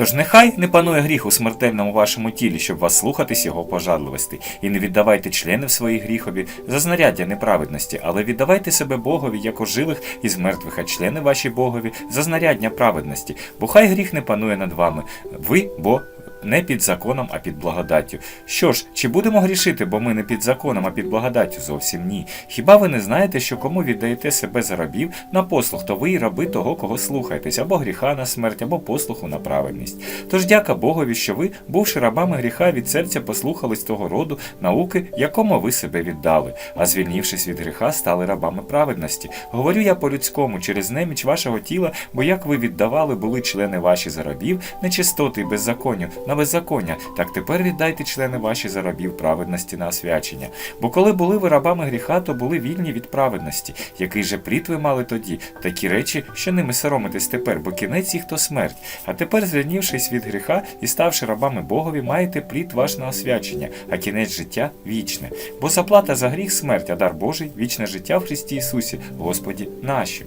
Тож нехай не панує гріх у смертельному вашому тілі, щоб вас слухатись його пожадливості, і не віддавайте членів своїх гріхові за знаряддя неправедності, але віддавайте себе Богові як ожилих із мертвих, а члени ваші Богові за знаряддя праведності, бо хай гріх не панує над вами. Ви, бо не під законом, а під благодаттю. Що ж, чи будемо грішити, бо ми не під законом, а під благодаттю? Зовсім ні. Хіба ви не знаєте, що кому віддаєте себе за рабів на послуг, то ви і раби того, кого слухаєтесь, або гріха на смерть, або послуху на праведність. Тож дяка Богові, що ви, бувши рабами гріха, від серця послухались того роду науки, якому ви себе віддали, а звільнившись від гріха, стали рабами праведності. Говорю я по-людському, через неміч вашого тіла, бо як ви віддавали були члени ваші за рабів, нечистоти і беззаконню, на беззаконня, так тепер віддайте члени ваші за рабів праведності на освячення. Бо коли були ви рабами гріха, то були вільні від праведності. Який же плід ви мали тоді? Такі речі, що ними соромитесь тепер, бо кінець їх то смерть. А тепер, звільнившись від гріха і ставши рабами Богові, маєте плід ваш на освячення, а кінець життя вічне. Бо заплата за гріх смерть, а дар Божий вічне життя в Христі Ісусі, Господі нашим.